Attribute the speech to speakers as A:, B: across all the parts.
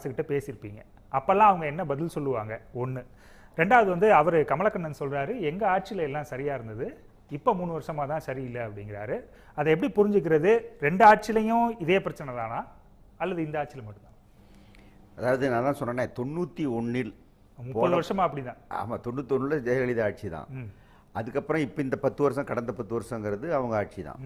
A: அரசுகிட்ட பேசியிருப்பீங்க. அப்போல்லாம் அவங்க என்ன பதில் சொல்லுவாங்க? ஒன்று ரெண்டாவது வந்து அவர் கமலக்கண்ணன் சொல்றாரு எங்க ஆட்சியில் எல்லாம் சரியா இருந்தது இப்போ மூணு வருஷமா தான் சரியில்லை அப்படிங்கிறாரு. அதை எப்படி புரிஞ்சுக்கிறது? ரெண்டு ஆட்சிலையும் இதே பிரச்சனை தானா? அல்லது இந்த ஆட்சியில் மட்டும்தான்?
B: அதாவது நான் தான் சொன்னேனே தொண்ணூற்றி ஒன்றில்
A: முப்பது வருஷமா அப்படிதான்.
B: ஆமாம் தொண்ணூத்தொன்னில் ஜெயலலிதா ஆட்சி தான். அதுக்கப்புறம் இப்போ இந்த பத்து வருஷம் கடந்த பத்து வருஷங்கிறது அவங்க ஆட்சி தான்.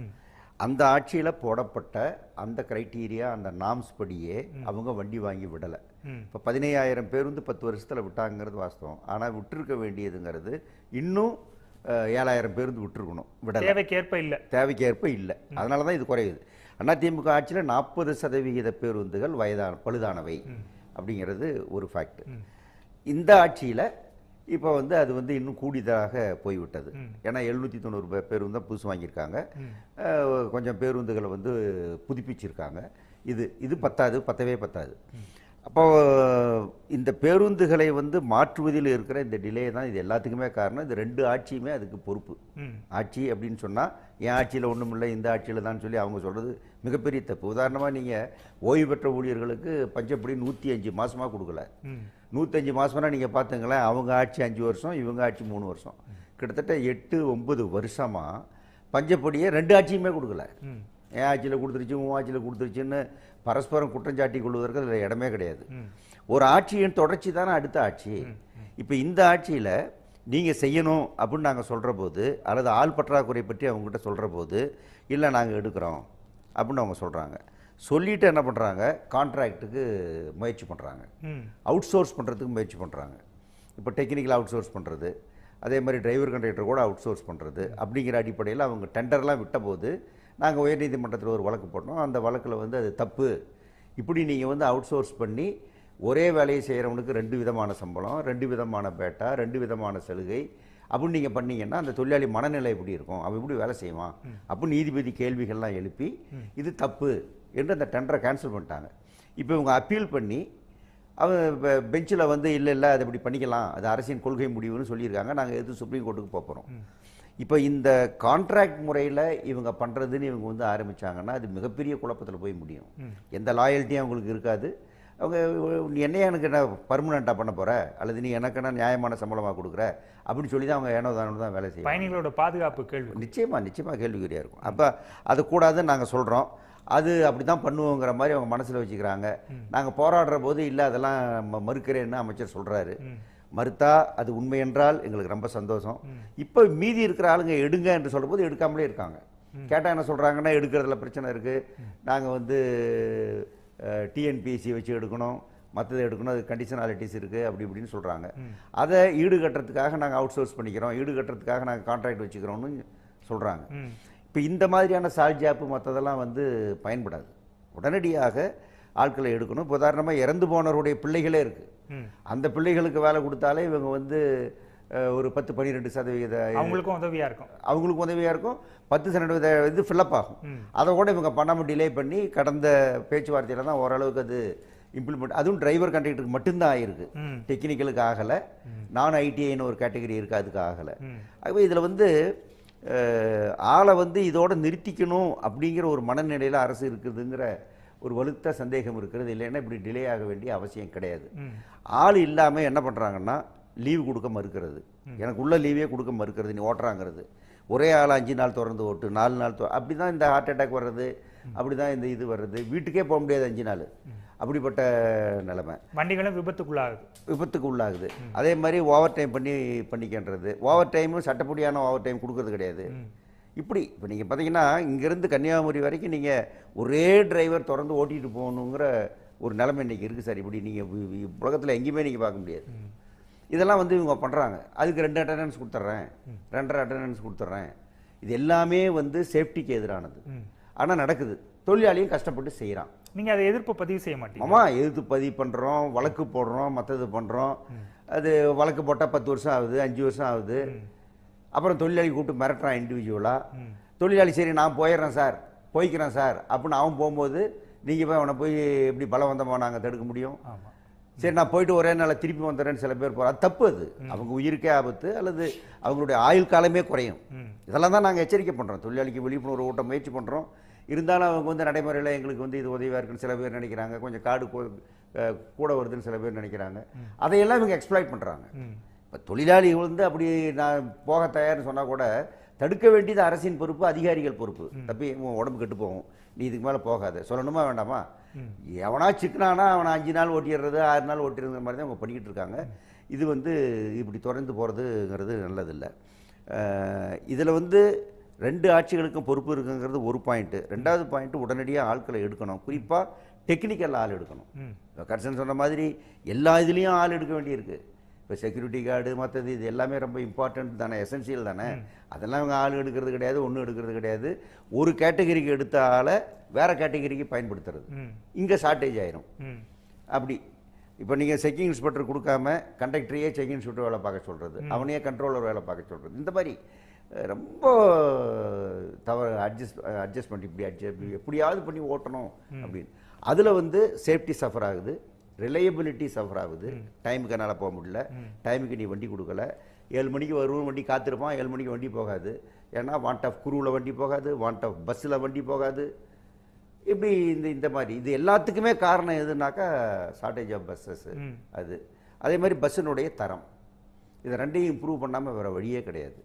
B: அந்த ஆட்சியில் போடப்பட்ட அந்த கிரைட்டீரியா அந்த நாம்ஸ் படியே அவங்க வண்டி வாங்கி விடலை. இப்போ பதினையாயிரம் பேர் வந்து பத்து வருஷத்தில் விட்டாங்கிறது வாஸ்தவம். ஆனால் விட்டுருக்க வேண்டியதுங்கிறது இன்னும் ஏழாயிரம் பேருந்து விட்டுருக்கணும். விடலை.
A: தேவைக்கேற்ப இல்லை.
B: தேவைக்கேற்ப இல்லை. அதனால தான் இது குறையுது. அதிமுக ஆட்சியில் நாற்பது சதவிகித பேருந்துகள் வயதான பழுதானவை அப்படிங்கிறது ஒரு ஃபேக்ட் இந்த ஆட்சியில் இப்போ வந்து அது வந்து இன்னும் கூடியதாக போய்விட்டது. ஏன்னா எழுநூற்றி தொண்ணூறு பேருந்து தான் புதுசு வாங்கியிருக்காங்க. கொஞ்சம் பேருந்துகளை வந்து புதுப்பிச்சிருக்காங்க. இது இது பத்தாது பத்தவே பத்தாது. அப்போ இந்த பேருந்துகளை வந்து மாற்றுவதில் இருக்கிற இந்த டிலே தான் இது எல்லாத்துக்குமே காரணம். இந்த ரெண்டு ஆட்சியுமே அதுக்கு பொறுப்பு. ஆட்சி அப்படின்னு சொன்னால் என் ஆட்சியில் ஒன்றும் இல்லை இந்த ஆட்சியில் தான் சொல்லி அவங்க சொல்கிறது மிகப்பெரிய தப்பு. உதாரணமாக நீங்கள் ஓய்வு பெற்ற ஊழியர்களுக்கு பஞ்சப்படி நூற்றி அஞ்சு மாதமாக கொடுக்கல. நூற்றஞ்சு மாதம்னா நீங்கள் பார்த்துங்களேன் அவங்க ஆட்சி அஞ்சு வருஷம் இவங்க ஆட்சி மூணு வருஷம். கிட்டத்தட்ட எட்டு ஒன்பது வருஷமாக பஞ்சப்படியை ரெண்டு ஆட்சியுமே கொடுக்கல. என் ஆட்சியில் கொடுத்துருச்சு உன் ஆட்சியில் கொடுத்துருச்சுன்னு பரஸ்பரம் குற்றஞ்சாட்டி கொள்வதற்கு அதில் இடமே கிடையாது. ஒரு ஆட்சியின் தொடர்ச்சி தானே அடுத்த ஆட்சி. இப்போ இந்த ஆட்சியில் நீங்கள் செய்யணும் அப்படின்னு நாங்கள் சொல்கிற போது அல்லது ஆள் பற்றாக்குறை பற்றி அவங்ககிட்ட சொல்கிற போது இல்லை நாங்கள் எடுக்கிறோம் அப்படின்னு அவங்க சொல்கிறாங்க சொல்லிட்டு என்ன பண்ணுறாங்க கான்ட்ராக்ட்டுக்கு முயற்சி பண்ணுறாங்க அவுட் சோர்ஸ் பண்ணுறதுக்கு முயற்சி பண்ணுறாங்க இப்போ டெக்னிக்கல் அவுட் சோர்ஸ் பண்ணுறது அதே மாதிரி டிரைவர் கண்டக்டர் கூட அவுட் சோர்ஸ் பண்ணுறது அப்படிங்கிற அடிப்படையில் அவங்க டெண்டர்லாம் விட்டபோது நாங்கள் உயர்நீதிமன்றத்தில் ஒரு வழக்கு போட்டோம். அந்த வழக்கில் வந்து அது தப்பு. இப்படி நீங்கள் வந்து அவுட் சோர்ஸ் பண்ணி ஒரே வேலையை செய்கிறவனுக்கு ரெண்டு விதமான சம்பளம் ரெண்டு விதமான பேட்டா ரெண்டு விதமான சலுகை அப்படின்னு நீங்கள் பண்ணீங்கன்னா அந்த தொழிலாளி மனநிலை எப்படி இருக்கும்? அவன் எப்படி வேலை செய்வான்? அப்படின்னு நீதிபதி கேள்விகள்லாம் எழுப்பி இது தப்பு. என்று அந்த டெண்டரை கேன்சல் பண்ணிட்டாங்க. இப்போ இவங்க அப்பீல் பண்ணி அவன் பெஞ்சில் வந்து இல்லை இல்லை அதை இப்படி பண்ணிக்கலாம். அது அரசின் கொள்கை முடிவுன்னு சொல்லியிருக்காங்க. நாங்கள் எது சுப்ரீம் கோர்ட்டுக்கு போக போகிறோம் இப்போ இந்த கான்ட்ராக்ட் முறையில் இவங்க பண்ணுறதுன்னு இவங்க வந்து ஆரம்பிச்சாங்கன்னா அது மிகப்பெரிய குழப்பத்தில் போய் முடியும். எந்த லாயல்ட்டியும் அவங்களுக்கு இருக்காது. அவங்க நீ என்னையா எனக்கு என்ன பர்மனெண்ட்டாக பண்ண போகிற அல்லது நீ எனக்கு என்ன நியாயமான சம்பளமாக கொடுக்குற? அப்படின்னு சொல்லி தான் அவங்க ஏனோ தானோ தான் வேலை செய்வாங்க.
A: பயணிகளோட பாதுகாப்பு கேள்வி.
B: நிச்சயமா நிச்சயமாக கேள்விக்குறியாக இருக்கும். அப்போ அது கூடாதுன்னு நாங்கள் சொல்கிறோம் அது அப்படி தான் பண்ணுவோங்கிற மாதிரி அவங்க மனசில் வச்சுக்கிறாங்க. நாங்கள் போராடுற போது இல்லை அதெல்லாம் மறுக்கிறேன்னு அமைச்சர் சொல்கிறாரு மறுத்தா அது உண்மை என்றால் எங்களுக்கு ரொம்ப சந்தோஷம். இப்போ மீதி இருக்கிற ஆளுங்க எடுங்க என்று சொல்லும்போது எடுக்காமலே இருக்காங்க. கேட்டால் என்ன சொல்கிறாங்கன்னா எடுக்கிறதுல பிரச்சனை இருக்குது நாங்கள் வந்து டிஎன்பிஎஸ்சி வச்சு எடுக்கணும் மற்றது எடுக்கணும் அது கண்டிஷனாலிட்டிஸ் இருக்குது அப்படி இப்படின்னு சொல்கிறாங்க அதை ஈடு கட்டுறதுக்காக நாங்கள் அவுட் சோர்ஸ் பண்ணிக்கிறோம் ஈடு கட்டுறதுக்காக நாங்கள் கான்ட்ராக்ட் வச்சுக்கிறோம்னு சொல்கிறாங்க இப்போ இந்த மாதிரியான சால்ஜாப்பு மற்றதெல்லாம் வந்து பயன்படாது. உடனடியாக ஆட்களை எடுக்கணும். இப்போ உதாரணமாக இறந்து போனவருடைய பிள்ளைகளே இருக்குது அந்த பிள்ளைகளுக்கு வேலை கொடுத்தாலே இவங்க வந்து ஒரு பத்து பன்னிரெண்டு சதவிகித
A: அவங்களுக்கும் உதவியா இருக்கும்.
B: அவங்களுக்கு உதவியாக இருக்கும். பத்து சதவீத இது ஃபில்லப் ஆகும். அதை கூட இவங்க பண்ணாமல் டிலே பண்ணி கடந்த பேச்சுவார்த்தையில் தான் ஓரளவுக்கு அது இம்ப்ளிமெண்ட் அதுவும் டிரைவர் கண்டக்டருக்கு மட்டும்தான் ஆயிருக்கு.
A: ம்.
B: டெக்னிக்கலுக்கு ஆகலை. நான் ஐடிஐன்னு ஒரு கேட்டகரி இருக்குது அதுக்கு ஆகலை. ஆகவே இதில் வந்து ஆளை வந்து இதோட நிறுத்திக்கணும் அப்படிங்கிற ஒரு மனநிலையில் அரசு இருக்குதுங்கிற ஒரு வலுத்த சந்தேகம் இருக்கிறது. இல்லைன்னா இப்படி டிலே ஆக வேண்டிய அவசியம் கிடையாது. ஆள் இல்லாமல் என்ன பண்ணுறாங்கன்னா லீவு கொடுக்க மறுக்கிறது. எனக்கு உள்ள லீவே கொடுக்க மறுக்கிறது நீ ஓட்டுறாங்கிறது. ஒரே ஆள் அஞ்சு நாள் தொடர்ந்து ஓட்டு நாலு நாள் அப்படி தான் இந்த ஹார்ட் அட்டாக் வர்றது அப்படி தான் இந்த இது வர்றது. வீட்டுக்கே போக முடியாது அஞ்சு நாள். அப்படிப்பட்ட நிலைமை.
A: வண்டிகளும் விபத்துக்குள்ளாகுது.
B: விபத்துக்கு உள்ளாகுது அதே மாதிரி ஓவர் டைம் பண்ணி பண்ணிக்கின்றது. ஓவர் டைமும் சட்டப்படியான ஓவர் டைம் கொடுக்கறது கிடையாது. இப்படி இப்போ நீங்கள் பார்த்தீங்கன்னா இங்கேருந்து கன்னியாகுமரி வரைக்கும் நீங்கள் ஒரே டிரைவர் தொடர்ந்து ஓட்டிகிட்டு போகணுங்கிற ஒரு நிலைமை இன்றைக்கி இருக்குது சார். இப்படி நீங்கள் உலகத்தில் எங்கேயுமே நீங்கள் பார்க்க முடியாது. இதெல்லாம் வந்து இவங்க பண்ணுறாங்க அதுக்கு ரெண்டு அட்டண்டன்ஸ் கொடுத்துட்றேன் ரெண்டரை அட்டண்டன்ஸ் கொடுத்துட்றேன் இது எல்லாமே வந்து சேஃப்டிக்கு எதிரானது. ஆனால் நடக்குது. தொழிலாளியும் கஷ்டப்பட்டு செய்கிறான்
A: நீங்க அதை எதிர்ப்பு பதிவு செய்ய மாட்டீங்க.
B: ஆமா எதிர்த்து பதிவு பண்ணுறோம் வழக்கு போடுறோம் மற்றது பண்ணுறோம் அது வழக்கு போட்டால் பத்து வருஷம் ஆகுது அஞ்சு வருஷம் ஆகுது. அப்புறம் தொழிலாளி கூப்பிட்டு மிரட்டுறான் இண்டிவிஜுவலாக தொழிலாளி சரி நான் போயிடுறேன் சார். போய்க்கிறேன் சார். அப்படின்னு அவன் போகும்போது நீங்கள் போய் அவனை போய் எப்படி பலவந்தமாக நாங்கள் தடுக்க முடியும்?
A: ஆமா.
B: சரி நான் போயிட்டு ஒரே நாளில் திருப்பி வந்துடுறேன்னு சில பேர் போகிறோம் அது தப்பு அது. அவங்க உயிருக்கே ஆபத்து அல்லது அவங்களுடைய ஆயுள் காலமே குறையும். இதெல்லாம் தான் நாங்கள் எச்சரிக்கை பண்ணுறோம் தொழிலாளிக்கு விழிப்புணர்வு ஊட்ட முயற்சி பண்ணுறோம் இருந்தாலும் அவங்க வந்து நடைமுறையில் எங்களுக்கு வந்து இது உதவியாக இருக்குன்னு சில பேர் நினைக்கிறாங்க. கொஞ்சம் காடு கூட வருதுன்னு சில பேர் நினைக்கிறாங்க. அதையெல்லாம் இவங்க எக்ஸ்ப்ளாய்ட் பண்ணுறாங்க இப்போ தொழிலாளி வந்து அப்படி நான் போக தயார்னு சொன்னால் கூட தடுக்க வேண்டியது அரசின் பொறுப்பு அதிகாரிகள் பொறுப்பு. தப்பி உடம்பு கெட்டு போகும். நீ இதுக்கு மேலே போகாத. சொல்லணுமா வேண்டாமா? எவனா சிக்கனானா அவனை அஞ்சு நாள் ஓட்டிடுறது ஆறு நாள் ஓட்டிடுற மாதிரி தான் அவங்க பண்ணிக்கிட்டு இருக்காங்க. இது வந்து இப்படி தொடர்ந்து போகிறதுங்கிறது நல்லதில்லை. இதில் வந்து ரெண்டு ஆட்சிகளுக்கும் பொறுப்பு இருக்குங்கிறது ஒரு பாயிண்ட்டு ரெண்டாவது பாயிண்ட்டு உடனடியாக ஆட்களை எடுக்கணும். குறிப்பாக டெக்னிக்கல் ஆள் எடுக்கணும். கர்சன் சொன்ன மாதிரி எல்லா இதுலேயும் ஆள் எடுக்க வேண்டியிருக்கு. இப்போ செக்யூரிட்டி கார்டு மற்றது இது எல்லாமே ரொம்ப இம்பார்ட்டன்ட் தானே எசென்சியல் தானே. அதெல்லாம் இவங்க ஆள் எடுக்கிறது கிடையாது ஒன்றும் எடுக்கிறது கிடையாது. ஒரு கேட்டகரிக்கு எடுத்த ஆளை வேற கேட்டகரிக்கு பயன்படுத்துறது. இங்கே ஷார்ட்டேஜ் ஆயிரும். அப்படி. இப்போ நீங்கள் செக்கிங் இன்ஸ்பெக்டர் கொடுக்காம கண்டக்டரையே செக்கிங் இன்ஸ்பெக்டர் வேலை பார்க்க சொல்கிறது அவனையே கண்ட்ரோலர் வேலை பார்க்க சொல்கிறது இந்த மாதிரி ரொம்ப தவறு அட்ஜஸ்ட் அட்ஜஸ்ட்மெண்ட் இப்படி அட்ஜஸ்ட் எப்படியாவது பண்ணி ஓட்டணும் அப்படின்னு. அதில் வந்து சேஃப்டி சஃபர் ஆகுது. ரிலையபிலிட்டி சஃபர் ஆகுது. டைமுக்கு என்னால் போக முடியல. டைமுக்கு நீ வண்டி கொடுக்கல. ஏழு மணிக்கு வருவோம் வண்டி காத்திருப்பான் ஏழு மணிக்கு வண்டி போகாது. ஏன்னா வாண்ட் ஆஃப் குரூவில் வண்டி போகாது வாண்ட் ஆஃப் பஸ்ஸில் வண்டி போகாது. இப்படி இந்த இந்த மாதிரி. இது எல்லாத்துக்குமே காரணம் எதுனாக்கா ஷார்ட்டேஜ் ஆஃப் பஸ்ஸஸ். அது. அதே மாதிரி பஸ்ஸினுடைய தரம். இதை ரெண்டையும் இம்ப்ரூவ் பண்ணாமல் வேறு வழியே கிடையாது.